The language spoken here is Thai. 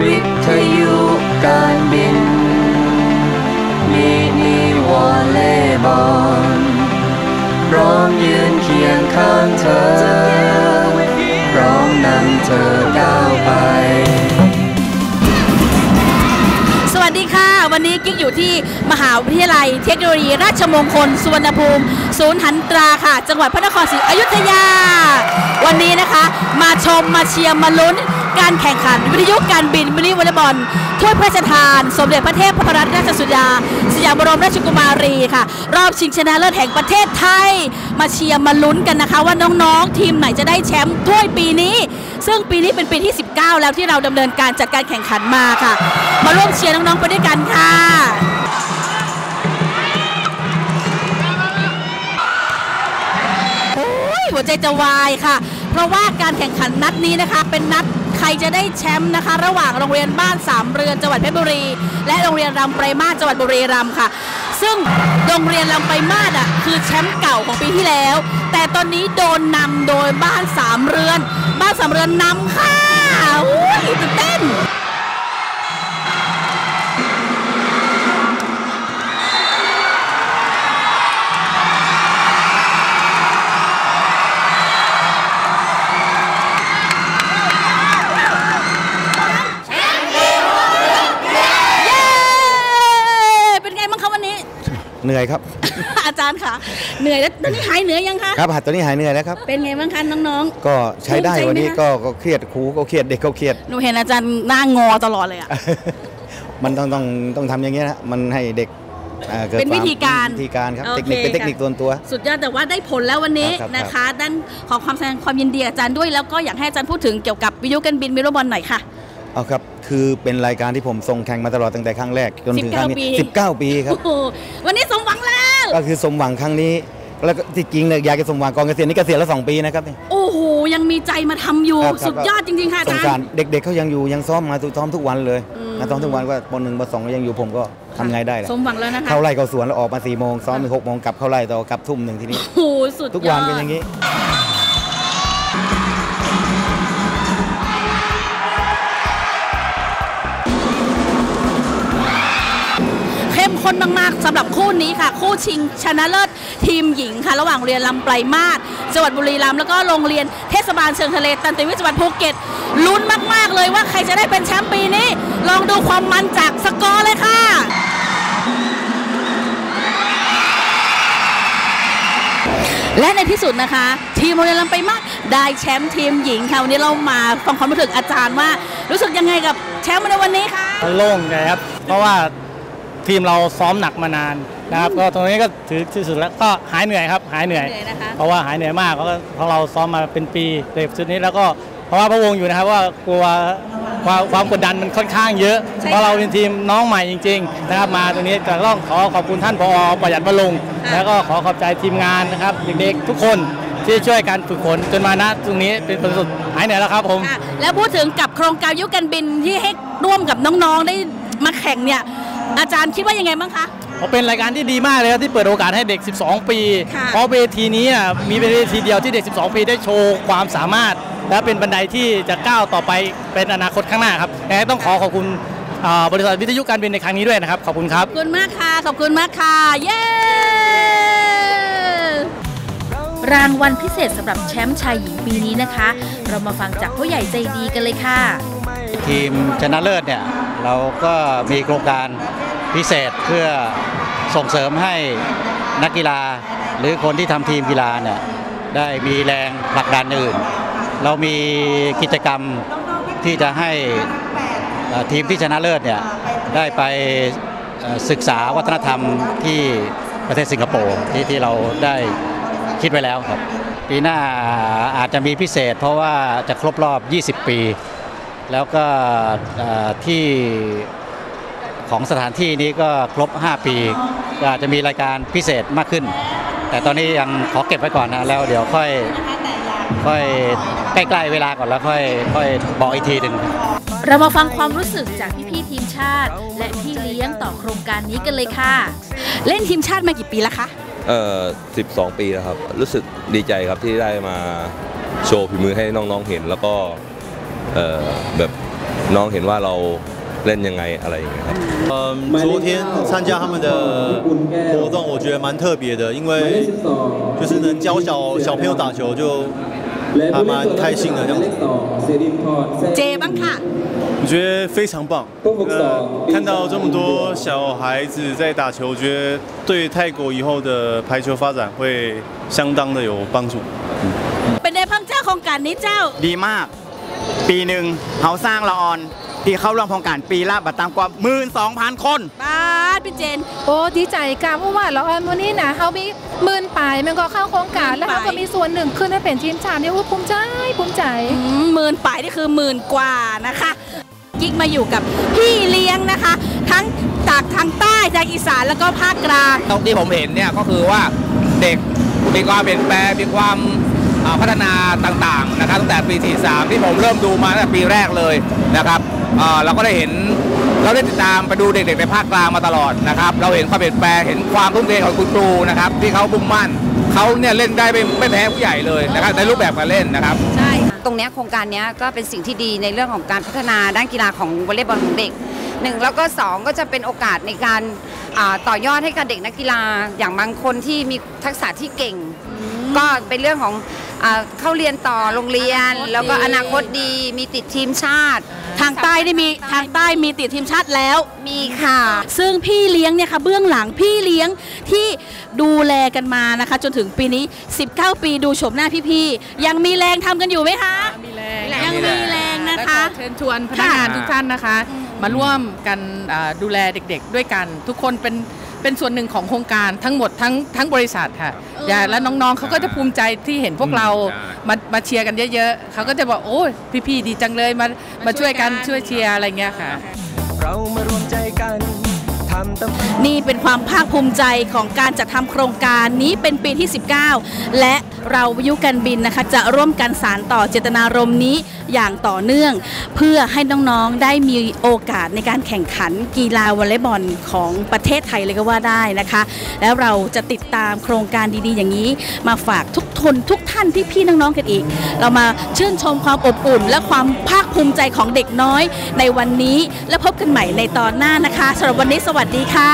วิทยุการบินมินิวอลเลย์บอลพร้อมยืนเคียงข้างเธอพร้อมนำเธอก้าวไป สวัสดีค่ะ วันนี้กิ๊กอยู่ที่มหาวิทยาลัยเทคโนโลยีราชมงคล สุวรรณภูมิ ศูนย์หันตราค่ะ จังหวัดพระนครศรีอยุธยา วันนี้นะคะ มาชมมาเชียร์มาลุ้น การแข่งขัน วิทยุการบินมินิวอลเลย์บอลถ้วยพระราชทาน สมเด็จพระเทพพระรัตนราชสุดา สยามบรมราชกุมารีค่ะ รอบชิงชนะเลิศแห่งประเทศไทย มาเชียร์มาลุ้นกันนะคะ ว่าน้องๆ ทีมไหนจะได้แชมป์ถ้วยปีนี้ ซึ่งปีนี้เป็นปีที่ 19 แล้วที่เราดำเนินการจัดการแข่งขันมาค่ะ มาร่วมเชียร์น้องๆไปด้วยกันค่ะโอ้ยหัวใจจะวายค่ะ เพราะว่าการแข่งขันนัดนี้นะคะ เป็นนัดใครจะได้แชมป์นะคะ ระหว่างโรงเรียนบ้านสามเรือนจังหวัดเพชรบุรี และโรงเรียนรำไพรมาศจังหวัดบุรีรัมย์ค่ะ ซึ่งโรงเรียนรำไพรมาศอะคือแชมป์เก่าของปีที่แล้ว แต่ตอนนี้โดนนำโดยบ้านสามเรือน บ้านสามเรือนนำค่ะอุ้ยตื่นเต้น เหนื่อยครับ อาจารย์ค่ะ เหนื่อยแล้วตอนนี้หายเหนื่อยยังคะครับหัดตัวนี้หายเหนื่อยแล้วครับ เป็นไงบ้างคะน้องก็ใช้ได้ภูมิใจไหมวันนี้คะก็ก็เครียดครูก็เครียดเด็กก็เครียดๆหนูเห็นอาจารย์หน้างอตลอดเลยอะมันต้องต้องต้องทำอย่างเงี้ยนะมันให้เด็กอ่ากิดเป็นวิธีการวิธีการครับโอเทคเคนิคเป็นเทคค่ะนิคตัวตัว สุดยอดแต่ว่าได้ผลแล้ววันนี้ครับครับนะคะด้านขอความแสดงความยินดีกับอาจารย์ด้วยแล้วก็อยากให้อาจารย์พูดถึงเกี่ยวกับวิทยุการบินมิโรบอลหน่อยค่ะเอาครับ คือเป็นรายการที่ผมส่งแข่งมาตลอดตั้งแต่ครั้งแรก จนถึงครั้ง19ปีนี้19 ปีครับโอ้โหวันนี้สมหวั งแล้ว ก็คือสมหวังครั้งนี้ แล้วก็ที่จริงเนี่ยอยากจะสมหวังกองเกษียณนี่เกษียณแล้วสองปีนะครับเนี่ยโอ้โหยังมีใจมาทำอยู่ครับครับสุดยอดจริงๆค่ะอาสงจารสารย์ เด็กๆเขายังอยู่ยังซ้อมมาซ้อมทุกวันเลยอืม นะซ้อมทุกวันก็ปหนึ่งปสองก็ยังอยู่ผมก็ทำไงได้ล่ะสมหวังแล้วนะคะเข้าไร่เข้าสวนแล้วออกมาสี่โมงซ้อมถึงหกโมงกลับเข้าไร่ต่อกลับทุ่มหนึ่งทีนี้ โอ้โหสุดทุกยวัอนดเป็นอย่างนี้ เข้มข้นมากๆสำหรับคู่นี้ค่ะ คู่ชิงชนะเลิศทีมหญิงค่ะ ระหว่างเรียนลำไพรมาศจังหวัดบุรีรัมย์แล้วก็โรงเรียนเทศบาลเชิงทะเลตันติวิจังหวัดภูเก็ตลุ้นมาก ๆ เลยว่าใครจะได้เป็นแชมป์ปีนี้ ลองดูความมันจากสกอร์เลยค่ะและในที่สุดนะคะ ทีมโรงเรียนลำไพรมาศได้แชมป์ทีมหญิงค่ะวันนี้เรามาฟังความรู้สึกอาจารย์ว่า รู้สึกยังไงกับแชมป์ในวันนี้คะโล่งใจครับ เพราะว่า ทีมเราซ้อมหนักมานานนะครับก็ตรงนี้ก็ถือที่สุดแล้วก็หายเหนื่อยครับหายเหนื่อยเหนื่อยนะคะเพราะว่าหายเหนื่อยมากเพราะว่าเพราะเราซ้อมมาเป็นปีในชุดนี้แล้วก็เพราะว่าพระวงศ์อยู่นะครับว่ากลัวความความกดดันมันค่อนข้างเยอะใช่เพราะเราเป็นทีมน้องใหม่จริงๆนะครับมาตรงนี้แต่ต้องขอขอบคุณท่านผอประหยัดบำรุงค่ะแล้วก็ขอขอบใจทีมงานนะครับเด็กๆทุกคนที่ช่วยกันฝึกฝนจนมาณตรงนี้เป็นผลสุดหายเหนื่อยแล้วครับผมค่ะแล้วพูดถึงกับโครงการยุคการบินที่ให้ร่วมกับน้องๆได้มาแข่งเนี่ย อาจารย์คิดว่ายังไงบ้างคะเขาเป็นรายการที่ดีมากเลยครับที่เปิดโอกาสให้เด็ก 12 ปีค่ะเพราะเวทีนี้น่ะมีเวทีเดียวที่เด็ก 12 ปีได้โชว์ความสามารถ และเป็นบันไดที่จะก้าวต่อไปเป็นอนาคตข้างหน้าครับยังไงต้องขอขอบคุณอ่าบริษัทวิทยุการบินในครั้งนี้ด้วยนะครับ ขอบคุณครับขอบคุณมากค่ะ ขอบคุณมากค่ะ เย้รางวัลพิเศษสำหรับแชมป์ชายหญิงปีนี้นะคะ เรามาฟังจากผู้ใหญ่ใจดีกันเลยค่ะ ทีมชนะเลิศเนี่ย เราก็มีโครงการพิเศษเพื่อส่งเสริมให้นักกีฬา หรือคนที่ทำทีมกีฬาเนี่ยได้มีแรงผลักดันอื่น เรามีกิจกรรมที่จะให้ทีมที่ชนะเลิศเนี่ยได้ไปศึกษาวัฒนธรรมที่ประเทศสิงคโปร์ที่ที่เราได้คิดไว้แล้วครับ ปีหน้าอาจจะมีพิเศษเพราะว่าจะครบรอบ 20 ปี แล้วก็เอ่อที่ของสถานที่นี้ก็ครบ 5 ปีก็อาจจะมีรายการพิเศษมากขึ้น แต่ตอนนี้ยังขอเก็บไว้ก่อนนะแล้วเดี๋ยวค่อยค่อยใกล้ๆเวลาก่อนแล้วค่อยค่อยบอกอีกทีหนึ่งเรามาฟังความรู้สึกจากพี่ๆทีมชาติ และพี่เลี้ยงต่อโครงการนี้กันเลยค่ะ เล่นทีมชาติมากี่ปีแล้วคะเอ่อ12 ปีแล้วครับ รู้สึกดีใจครับที่ได้มาโชว์ฝีมือให้น้องๆเห็น แล้วก็เอ่อ แบบ น้องเห็นว่าเราเล่นยังไงอะไรอย่างเงี้ยครับ 嗯，昨天参加他们的活动，我觉得蛮特别的，因为就是能教小小朋友打球，就还蛮开心的这样子。 เจบ้างค่ะ 我觉得非常棒，呃，看到这么多小孩子在打球，我觉得对泰国以后的排球发展会相当的有帮助。 เป็นไงพังเจ้าโครงการนี้เจ้า ดีมาก ปีหนึ่งเขาสร้างละออนที่เข้าร่วมโครงการปีละบัตรตามกว่าหมื่นสองพันคนบ้าสพี่เจน โอ้ดีใจค่ะเพราะว่าเราออนวันนี้นะเขามีหมื่นปลายมันก็เข้าโครงการแล้วเขาก็มีส่วนหนึ่งขึ้นมาเป็นทีมชาติเนี่ยว่าภูมิใจภูมิใจอืมหมื่นป่ายนี่คือหมื่นกว่านะคะกิ๊กมาอยู่กับพี่เลี้ยงนะคะ ทั้งจากทางใต้จากอีสานแล้วก็ภาคกลางตรงที่ผมเห็นเนี่ยก็คือว่าเด็กมีความเปลี่ยนแปลงมีความอ่า พัฒนาต่างๆนะครับตั้งแต่ปี 43 ที่ผมเริ่มดูมาตั้งแต่ปีแรกเลยนะครับอ่าเราก็ได้เห็นเราได้ติดตามไปดูเด็กๆในภาคกลางมาตลอดนะครับเราเห็นความเปลี่ยนแปลงเห็นความทุ่มเทของคุณครูนะครับที่เขามุ่งมั่นเขาเนี่ยเล่นได้ไม่ไม่แพ้ผู้ใหญ่เลยนะครับในรูปแบบการเล่นนะครับใช่ตรงเนี้ยโครงการเนี้ยก็เป็นสิ่งที่ดีในเรื่องของการพัฒนาด้านกีฬาของวอลเลย์บอลของเด็กหนึ่งแล้วก็สองก็จะเป็นโอกาสในการอ่าต่อยอดให้กับเด็กนักกีฬาอย่างบางคนที่มีทักษะที่เก่ง ก็เป็นเรื่องของ อาเข้าเรียนต่อโรงเรียน แล้วก็อนาคตดีมีติดทีมชาติ ทางใต้ได้มีทางใต้มีติดทีมชาติแล้ว มีค่ะ ซึ่งพี่เลี้ยงเนี่ยค่ะเบื้องหลังพี่เลี้ยงที่ดูแลกันมานะคะ จนถึงปีนี้ 19 ปีดูโฉมหน้าพี่ๆยังมีแรงทำกันอยู่ไหมคะ มีแรงยังมีแรงนะคะและขอเชิญชวนพนักงานทุกท่านนะคะ มาร่วมกันอ่าดูแลเด็กๆ ด้วยกัน ทุกคนเป็นเป็นส่วนหนึ่งของโครงการทั้งหมดทั้งทั้งบริษัทค่ะ อย่าและน้องๆเขาก็จะภูมิใจที่เห็นพวกเรามามาเชียร์กันเยอะๆเขาก็จะบอกโอ้ยพี่ๆดีจังเลยมามาช่วยกันช่วยเชียร์อะไรเงี้ยค่ะ เรามารวมใจกันทำตามฝันนี่เป็นความภาคภูมิใจของการจัดทำโครงการนี้เป็นปีที่ 19 และ เราวิทยุการบินนะคะ จะร่วมกันสารต่อเจตนารมณ์นี้อย่างต่อเนื่อง เพื่อให้น้องๆได้มีโอกาสในการแข่งขันกีฬาวอลเลย์บอลของประเทศไทยเลยก็ว่าได้นะคะ แล้วเราจะติดตามโครงการดีๆ อย่างนี้ มาฝากทุกทนทุกท่านพี่ๆน้องๆกันอีก เรามาชื่นชมความอบอุ่น และความภาคภูมิใจของเด็กน้อย ในวันนี้และพบกันใหม่ในตอนหน้านะคะสำหรับวันนี้สวัสดีค่ะ